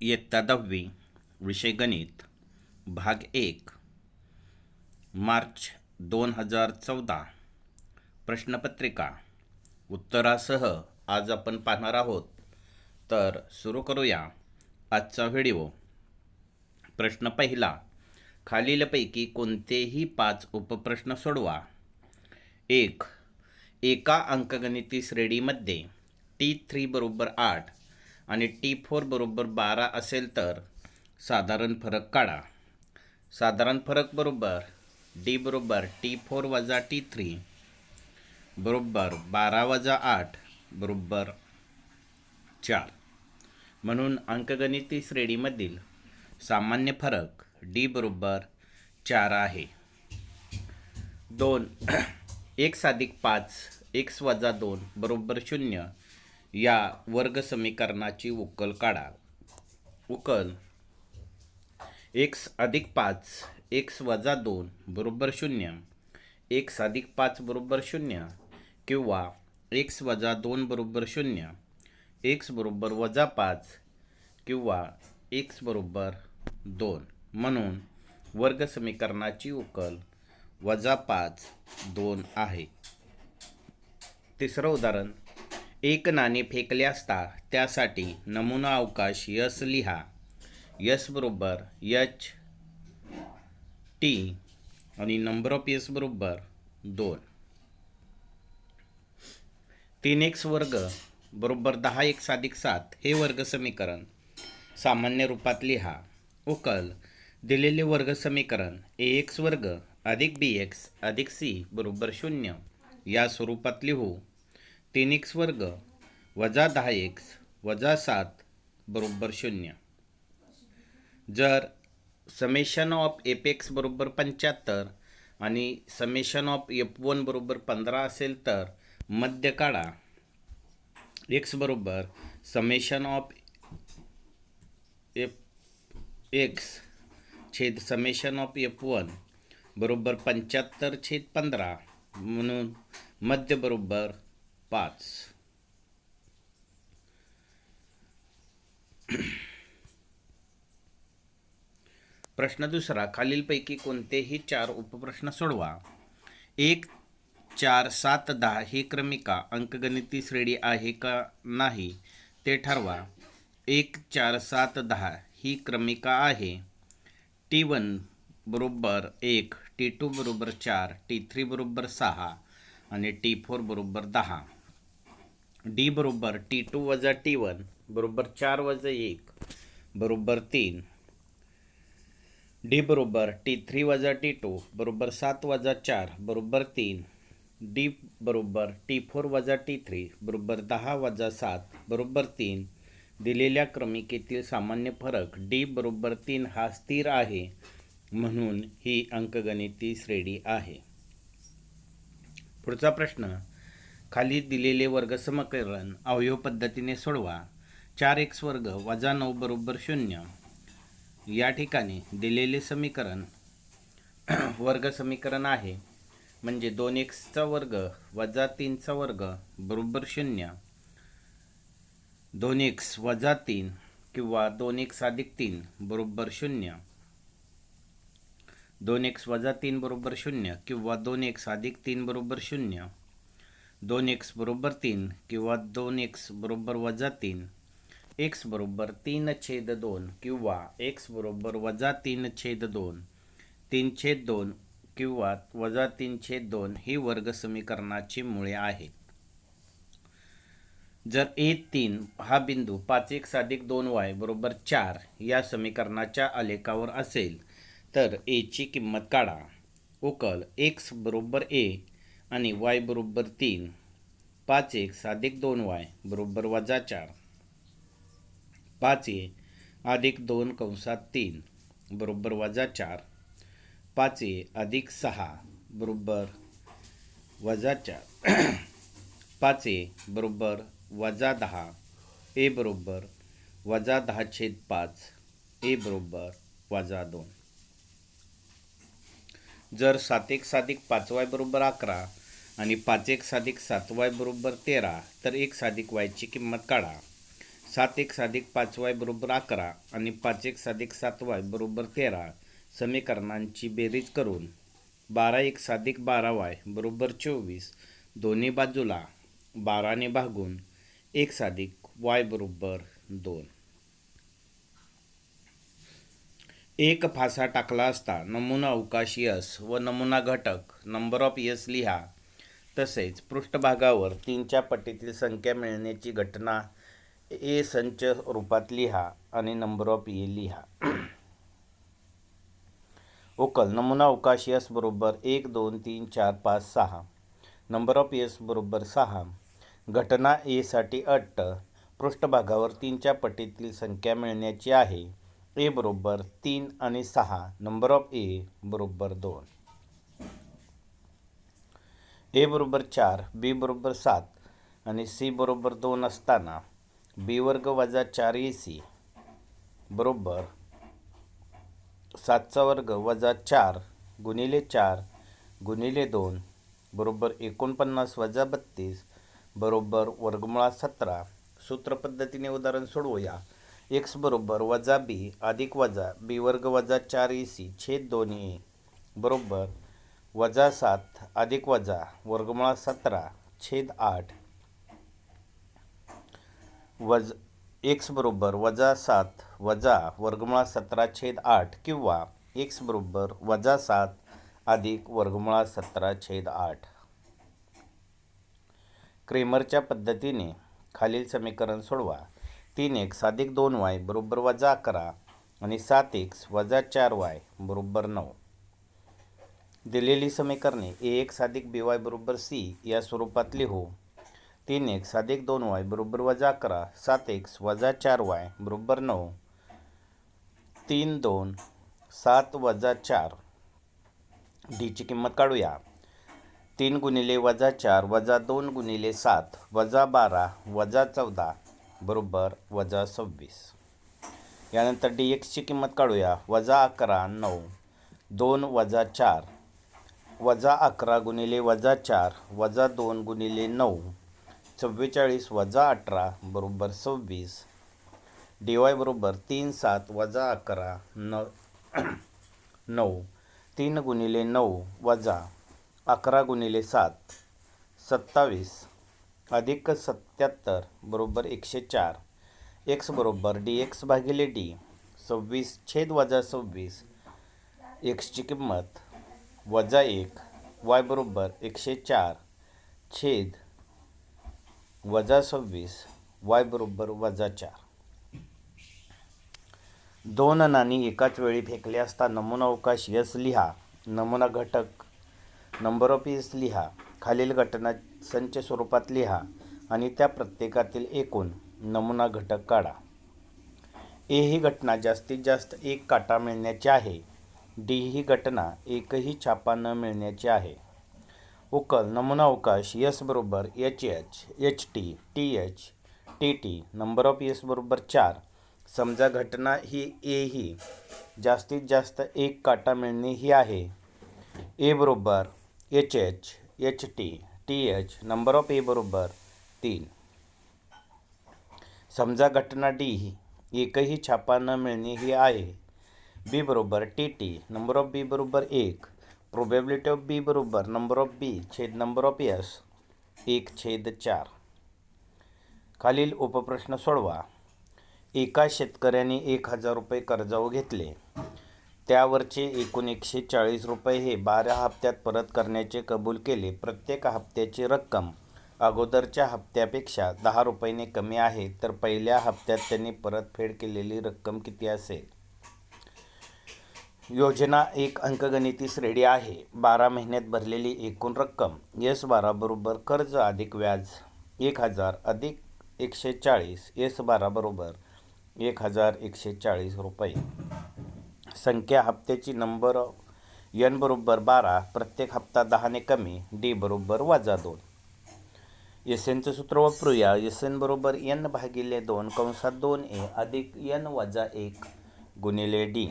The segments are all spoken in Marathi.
इयत्ता दहावी विषय गणित भाग एक मार्च दोन हजार चौदा प्रश्नपत्रिका उत्तरासह आज आपण पाहणार आहोत. तर सुरू करूया आजचा व्हिडिओ. प्रश्न पहिला खालीलपैकी कोणतेही पाच उपप्रश्न सोडवा. एक एका अंकगणिती श्रेणीमध्ये टी थ्री बरोबर आठ आणि टी फोर बरोबर बारा असेल तर साधारण फरक काढा. साधारण फरक बरोबर डी बरोबर टी फोर वजा टी थ्री बरोबर बारा वजा आठ बरोबर चार. म्हणून अंकगणिती श्रेणीमधील सामान्य फरक डी बरोबर चार आहे. दोन एक्स अधिक पाच एक्स वजा दोन बरोबर शून्य या वर्ग समीकरणाची उकल काढा. उकल. एक्स अधिक पाच एक्स वजा दोन बरोबर शून्य. एक्स अधिक पाच बरोबर शून्य किंवा एक्स वजा दोन बरोबर शून्य. एक्स बरोबर वजा पाच किंवा एक्स बरोबर दोन. म्हणून वर्ग समीकरणाची उकल वजा पाच दोन आहे. तिसरं उदाहरण. एक नाणे फेकले असता त्यासाठी नमुना अवकाश यस लिहा. यस बरोबर टी आणि नंबर ऑफ यस बरोबर दोन. तीन एक्स वर्ग बरोबर दहा एक अधिक सात हे वर्ग समीकरण सामान्य रूपात लिहा. उकल दिलेले वर्ग समीकरण ए एक्स वर्ग अधिक बी एक्स अधिक सी बरोबर शून्य. या स्वरूपात लिहू. तीन एक्स वर्ग वजा दहा एक्स वजा सात बरोबर शून्य. जर समेशन ऑफ एपेक्स एक्स बरोबर पंच्याहत्तर आणि समेशन ऑफ एफ वन बरोबर पंधरा असेल तर मध्य काढा. एक्स बरोबर समेशन ऑफ एफ एक्स छेद समेशन ऑफ एफ वन बरोबर पंच्याहत्तर छेद पंधरा म्हणून मध्य बरोबर पाच. प्रश्न दुसरा खालीलपैकी कोणतेही चार उपप्रश्न सोडवा. एक चार सात दहा ही क्रमिका अंकगणिती श्रेणी आहे का नाही ते ठरवा. एक चार सात दहा ही क्रमिका आहे. टी वन बरोबर एक टी टू बरोबर चार टी थ्री बरोबर सहा आणि टी फोर बरोबर दहा. डी बरोबर टी टू वजा टी वन बरोबर चार वजा एक बरोबर तीन. डी बरोबर टी थ्री वजा टी टू बरोबर सात वजा चार बरोबर तीन. डी बरोबर टी फोर वजा टी थ्री बरोबर दहा वजा सात बरोबर तीन. दिलेल्या क्रमिकेतील सामान्य फरक डी बरोबर तीन हा स्थिर आहे म्हणून ही अंकगणिती श्रेणी आहे. पुढचा प्रश्न खाली दिलेले वर्ग समकरण अवयव पद्धतीने सोडवा. चार एक्स वर्ग वजा नऊ बरोबर शून्य. या ठिकाणी दिलेले समीकरण वर्ग समीकरण आहे. म्हणजे दोन एक्सचा वर्ग वजा तीनचा वर्ग बरोबर शून्य. दोन एक्स वजा तीन किंवा दोन एक्स अधिक तीन बरोबर शून्य. दोन एक्स वजा तीन बरोबर शून्य किंवा दोन एक्स अधिक तीन बरोबर शून्य. दोन एक्स बरोबर तीन किंवा दोन एक्स बरोबर वजा तीन. एक्स बरोबर तीन छेद दोन किंवा एक्स बरोबर वजा तीन छेद दोन. तीन छेद दोन किंवा वजा तीन छेद दोन ही वर्ग समीकरणाची मुळे आहेत. जर ए तीन हा बिंदू पाच एक्स अधिक दोन वाय बरोबर चार या समीकरणाच्या आलेखावर असेल तर एची किंमत काढा. उकल एक्स बरोबर ए आणि वाय बरोबर तीन. पाच एक साधिक दोन वाय बरोबर वजा चार. पाच ए अधिक दोन कंसात तीन बरोबर वजा चार. पाच ए अधिक सहा बरोबर वजा चार. पाच ए बरोबर वजा दहा. ए बरोबर वजा दहा छेद पाच. ए बरोबर वजा दोन. जर सात एक साधिक पाच वाय बरोबर अकरा आणि पाच एक साधिक सात वाय बरोबर तेरा तर एक साधिक वायची किंमत काढा. सात एक साधिक पाच वाय बरोबर अकरा आणि पाच एक साधिक सात वाय बरोबर तेरा समीकरणांची बेरीज करून. बारा एक साधिक बारा वाय बरोबर चोवीस दोन्ही बाजूला बाराने भागून एक साधिक वाय बरोबर दोन. एक फासा टाकला असता नमुना अवकाश यस व नमुना घटक नंबर ऑफ यस लिहा. तसेच पृष्ठभागावर तीनच्या पटीतील संख्या मिळण्याची घटना ए संच रूपात लिहा आणि नंबर ऑफ ए लिहा. उकल नमुना अवकाश यस बरोबर एक दोन तीन चार पाच सहा. नंबर ऑफ यस बरोबर सहा. घटना एसाठी अट. पृष्ठभागावर तीनच्या पटीतील संख्या मिळण्याची आहे. ए बरोबर तीन आणि सहा. नंबर ऑफ ए बरोबर दोन. ए बरोबर चार बी बरोबर सात आणि सी बरोबर दोन असताना बी वर्ग वजा चार ए सी बरोबर सातचा वर्ग वजा चार गुणिले चार गुणिले दोन बरोबर एकोणपन्नास वजा बत्तीस बरोबर वर्गमुळा सतरा. सूत्रपद्धतीने उदाहरण सोडवूया. एक्स बरोबर वजा बी अधिक वजा बी वर्ग वजा चार ए सी छेद दोन ए बरोबर वजा सात अधिक वजा वर्गमुळा सतरा छेद आठ. वज एक्स बरोबर वजा सात वजा वर्गमुळा सतरा छेद आठ किंवा एक्स बरोबर वजा सात अधिक वर्गमुळा सतरा छेद आठ. क्रेमरच्या पद्धतीने खालील समीकरण सोडवा. तीन एक्स अधिक दोन वाय बरोबर वजा अकरा आणि सात एक्स वजा चार वाय बरोबर नऊ. दिलेली समीकरणे ए एक्स अधिक बी वाय बरोबर सी या स्वरूपात लिहू हो. तीन एक्स अधिक दोन वाय बरोबर वजा अकरा सात एक्स वजा चार वाय बरोबर नऊ. तीन दोन सात वजा चार. डीची किंमत काढूया. तीन गुणिले वजा चार वजा दोन गुणिले सात वजा बारा वजा चौदा बरोबर वजा सव्वीस. यानंतर डी एक्सची किंमत काढूया. वजा अकरा नऊ. दोन वजा चार. वजा अकरा गुणिले वजा चार वजा दोन गुणिले नऊ चव्वेचाळीस वजा अठरा बरोबर सव्वीस. डी वाय बरोबर तीन सात वजा अकरा न नऊ. तीन गुणिले नऊ वजा अकरा गुणिले सात सत्तावीस. अधिक सत्याहत्तर बरोबर एकशे चार. एक्स बरोबर डी एक्स भागिले डी सव्वीस छेद वजा सव्वीस. एक्सची किंमत वजा एक वाय बरोबर एकशे चार छेद वजा सव्वीस वाय बरोबर वजा चार. दोन नाणी एकाच वेळी फेकले असता नमुना अवकाश यस लिहा नमुना घटक नंबर ऑफ यस लिहा खालील घटना संच स्वरूपात लिहा आणि त्या प्रत्येकातील एकूण नमुना घटक काढा. ए ही घटना जास्तीत जास्त एक काटा मिळण्याची आहे. डी ही घटना एकही छापा न मिळण्याची आहे. उकल नमुना अवकाश यस बरोबर H H H T T H T T number of S बरोबर चार. समजा घटना ही ए ही जास्तीत जास्त एक काटा मिळणे ही आहे. ए बरोबर H H H T T H number of A बरोबर तीन. समजा घटना डी ही एकही छापा न मिळणे ही आहे. बी बरोबर T T number of B बरोबर एक प्रोबॅबिलिटी ऑफ बी बरोबर नंबर ऑफ बी छेद नंबर ऑफ यस एक छेद चार. खालील उपप्रश्न सोडवा. एका शेतकऱ्याने एक हजार रुपये कर्जावर घेतले. त्यावरचे एकूण एकशे चाळीस रुपये हे बारा हप्त्यात परत करण्याचे कबूल केले. प्रत्येक हप्त्याची रक्कम अगोदरच्या हप्त्यापेक्षा दहा रुपयाने कमी आहे. तर पहिल्या हप्त्यात त्यांनी परतफेड केलेली रक्कम किती असेल? योजना एक अंकगणिती श्रेणी आहे. बारा महिन्यात भरलेली एकूण रक्कम एस बारा बरोबर कर्ज अधिक व्याज एक हजार अधिक एकशे चाळीस एस बारा बरोबर एक हजार एकशे चाळीस रुपये. संख्या हप्त्याची नंबर एन बरोबर बारा प्रत्येक हप्ता दहाने कमी डी बरोबर वजा दोन. एस एनचं सूत्र वापरूया. एस एन बरोबर एन भागिले दोन कंसात दोन ए अधिक एन वजा एक गुणिले डी.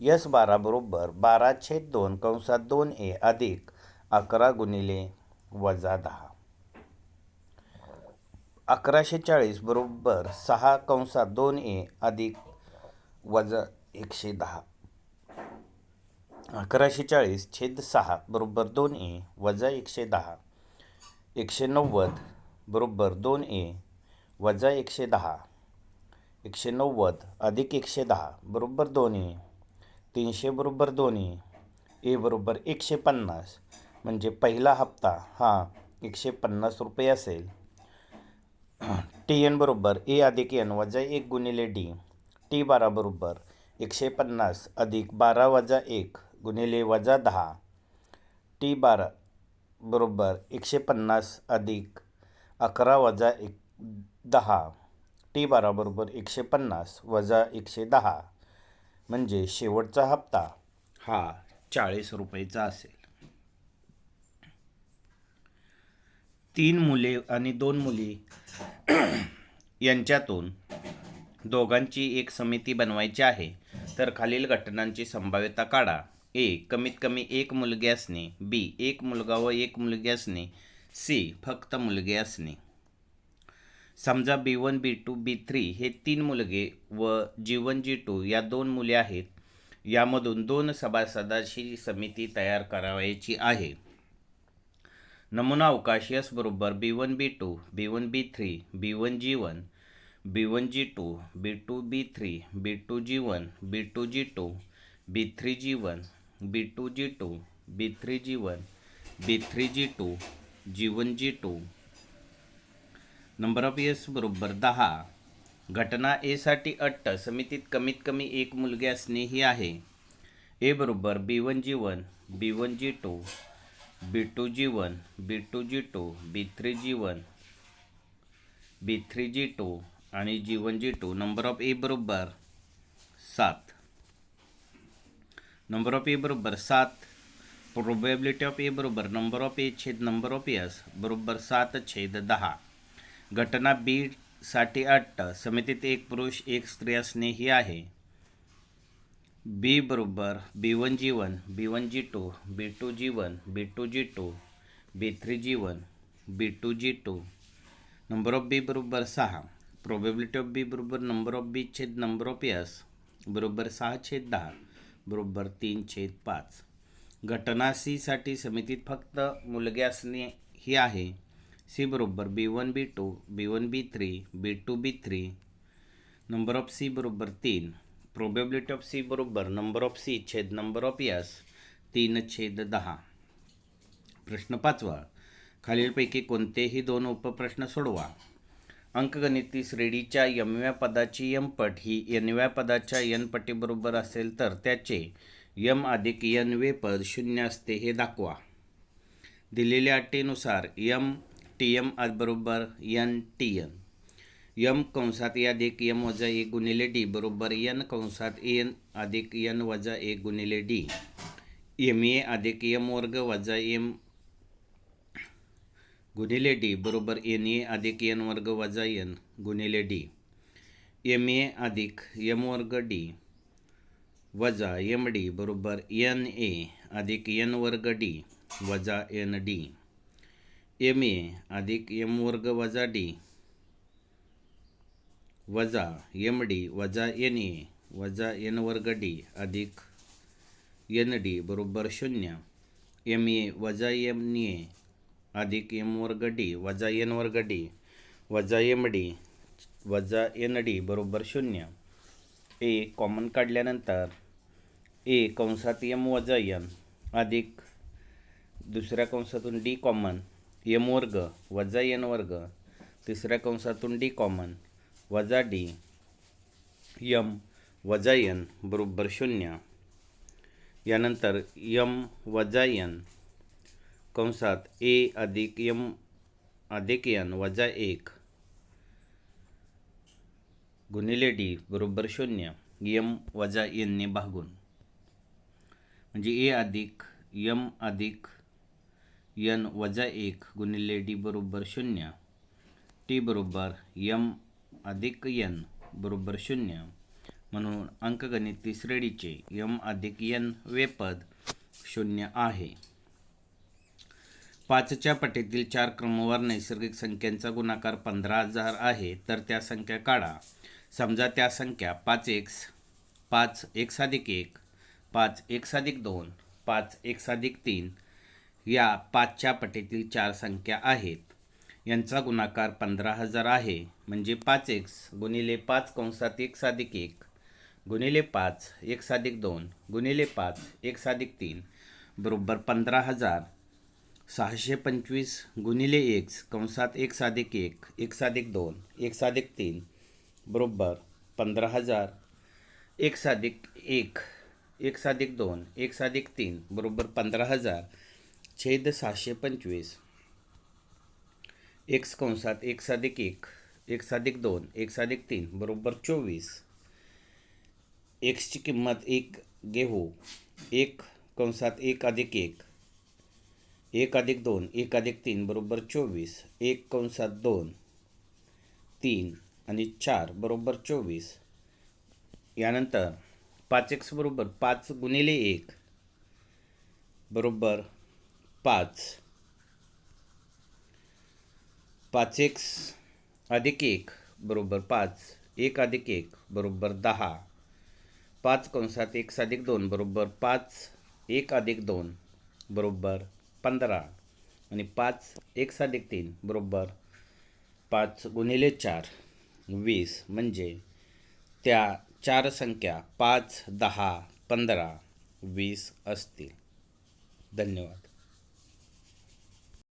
यस बारा बरोबर बारा छेद दोन कंसात दोन ए अधिक अकरा गुणिले वजा दहा. अकराशे चाळीस बरोबर सहा कंसात दोन ए अधिक वजा एकशे दहा. अकराशे चाळीस छेद सहा बरोबर दोन ए वजा एकशे दहा. एकशे नव्वद बरोबर दोन ए वजा एकशे दहा. एकशे नव्वद अधिक एकशे दहा बरोबर दोन ए तीनशे बरोबर दोन्ही ए बरोबर एकशे पन्नास. म्हणजे पहिला हप्ता हा एकशे पन्नास रुपये असेल. टी एन बरोबर ए अधिक एन वजा एक गुणिले डी टी बारा बरोबर एकशे पन्नास अधिक बारा वजा एक गुणिले वजा दहा. टी बारा बरोबर एकशे पन्नास अधिक अकरा वजा एक दहा. टी बारा बरोबर एकशे पन्नास वजा एकशे दहा. म्हणजे शेवटचा हप्ता. हा चाळीस रुपयेचा असेल. तीन मुले आणि दोन मुली यांच्यातून दोघांची एक समिती बनवायची आहे. तर खालील घटनांची संभाव्यता काढा. ए कमीत कमी एक मुलगी असणे. बी एक मुलगा व एक मुलगी असणे. सी फक्त मुलगी असणे. समजा B one B two B three हे तीन मुलगे व जी वन जी टू या दोन मुले आहेत यामधून दोन सभासदाची समिती तयार करावयाची आहे. नमुना अवकाश यस बरोबर B one B two B one B three B one G one B one G two B two B three B two G one B two G two B three G one B two G two B three G one B three G two G one G two number of S बरोबर दहा. घटना एसाठी अट्ट समितीत कमीत कमी एक मुलगी असणे ही आहे. ए बरोबर B one G one B one G two B two G one B two G two B three G one B three G two आणि G one G two number of A बरोबर सात. नंबर ऑफ ए बरोबर सात. प्रोबॅबिलिटी ऑफ ए बरोबर नंबर ऑफ ए छेद नंबर ऑफ एस बरोबर सात छेद दहा. घटना बी साठी अट्ट समितीत एक पुरुष एक स्त्री असणे ही आहे. बी बरोबर B one G one B one G two B two G one B two G two B three G one B two G two number of B बरोबर सहा. प्रोबेबिलिटी ऑफ बी बरोबर नंबर ऑफ बी छेद नंबर ऑफ एस बरोबर सहा छेद दहा बरोबर तीन छेद पाच. घटना सीसाठी समितीत फक्त मुलगे असणे ही आहे. सी बरोबर B one B two B one B three B two B three. Number of C बरोबर तीन. प्रोबेबिलिटी ऑफ सी बरोबर नंबर ऑफ सी छेद नंबर ऑफ यस तीन छेद दहा. प्रश्न पाचवा. खालीलपैकी कोणतेही दोन उपप्रश्न सोडवा. अंकगणिती श्रेणीच्या यमव्या पदाची यमपट ही एनव्या पदाच्या यनपटीबरोबर असेल तर त्याचे यम अधिक यन वे पद शून्य असते हे दाखवा. दिलेल्या अटीनुसार यम टी एम बरोबर यन टी एन यम कंसात ए अधिक यम वजा एक गुणिले डी बरोबर यन कंसात एन अधिक यन वजा एक गुणिले डी एम ए अधिक यम वर्ग वजा एम गुणिले डी बरोबर एन ए अधिक एन वर्ग वजा एन गुणिले डी एम ए अधिक यम वर्ग डी वजा एम डी बरोबर एन ए अधिक एन वर्ग डी वजा एन डी एम ए अधिक एम वर्ग वजा डी वजा एम डी वजा एन ए वजा एन वर्ग डी अधिक एन डी बरोबर शून्य. एम ए वजा एम ए अधिक एम वर्ग डी वजा एन वर्ग डी वजा एम डी वजा एन डी बरोबर शून्य. ए कॉमन काढल्यानंतर ए कंसात एम वजा एन अधिक दुसऱ्या कंसातून डी कॉमन यम वर्ग वजा एन वर्ग तिसऱ्या कंसातून डी कॉमन वजा डी यम वजा एन बरोबर शून्य. यानंतर यम वजा एन कंसात ए अधिक यम अधिक एन वजा एक गुणिले डी बरोबर शून्य यम वजा एनने भागून. म्हणजे ए अधिक यम अधिक यन वजा एक गुणिले डी बरोबर शून्य. टी बरोबर यम अधिक यन बरोबर शून्य. म्हणून अंकगणिती श्रेणीचे यम अधिक यन वेपद शून्य आहे. पाचच्या पटीतील चार क्रमवार नैसर्गिक संख्यांचा गुणाकार पंधरा हजार आहे तर त्या संख्या काढा. समजा त्या संख्या पाच एक्स पाच एक साधिक एक पाच एक साधिक दोन पाच एक साधिक तीन या पाचच्या पटीतील चार संख्या आहेत. यांचा गुणाकार पंधरा हजार आहे. म्हणजे पाच एक्स गुणिले पाच कंसात एक साधिक एक गुणिले पाच एक साधिक दोन गुणिले पाच एक साधिक तीन बरोबर पंधरा हजार. सहाशे पंचवीस गुणिले एक्स कंसात एक साधिक एक एक साधिक दोन एक साधिक तीन बरोबर पंधरा हजार. एक साधिक एक एक साधिक दोन एक साधिक तीन बरोबर पंधरा हजार. छेद सहाशे पंचवीस. एक्स कंसात एक साधिक एक एक साधिक दोन एक साधिक तीन बरोबर चोवीस. एक्सची किंमत एक घेऊ एक कंसात एक अधिक एक एक अधिक दोन एक अधिक तीन बरोबर चोवीस. एक कंसात दोन तीन आणि चार बरोबर चोवीस. यानंतर पाच एक्स बरोबर पाच गुणिले एक बरोबर पाच. पाच एक अधिक एक बरोबर पाच. एक अधिक एक बरोबर दहा. पाच कंसात एक अधिक दोन बरोबर पाच. एक अधिक दोन बरोबर पंधरा. आणि पाच एक अधिक तीन बरोबर पाच गुणिले चार. वीस म्हणजे त्या चार संख्या पाच दहा पंधरा वीस असतील. धन्यवाद.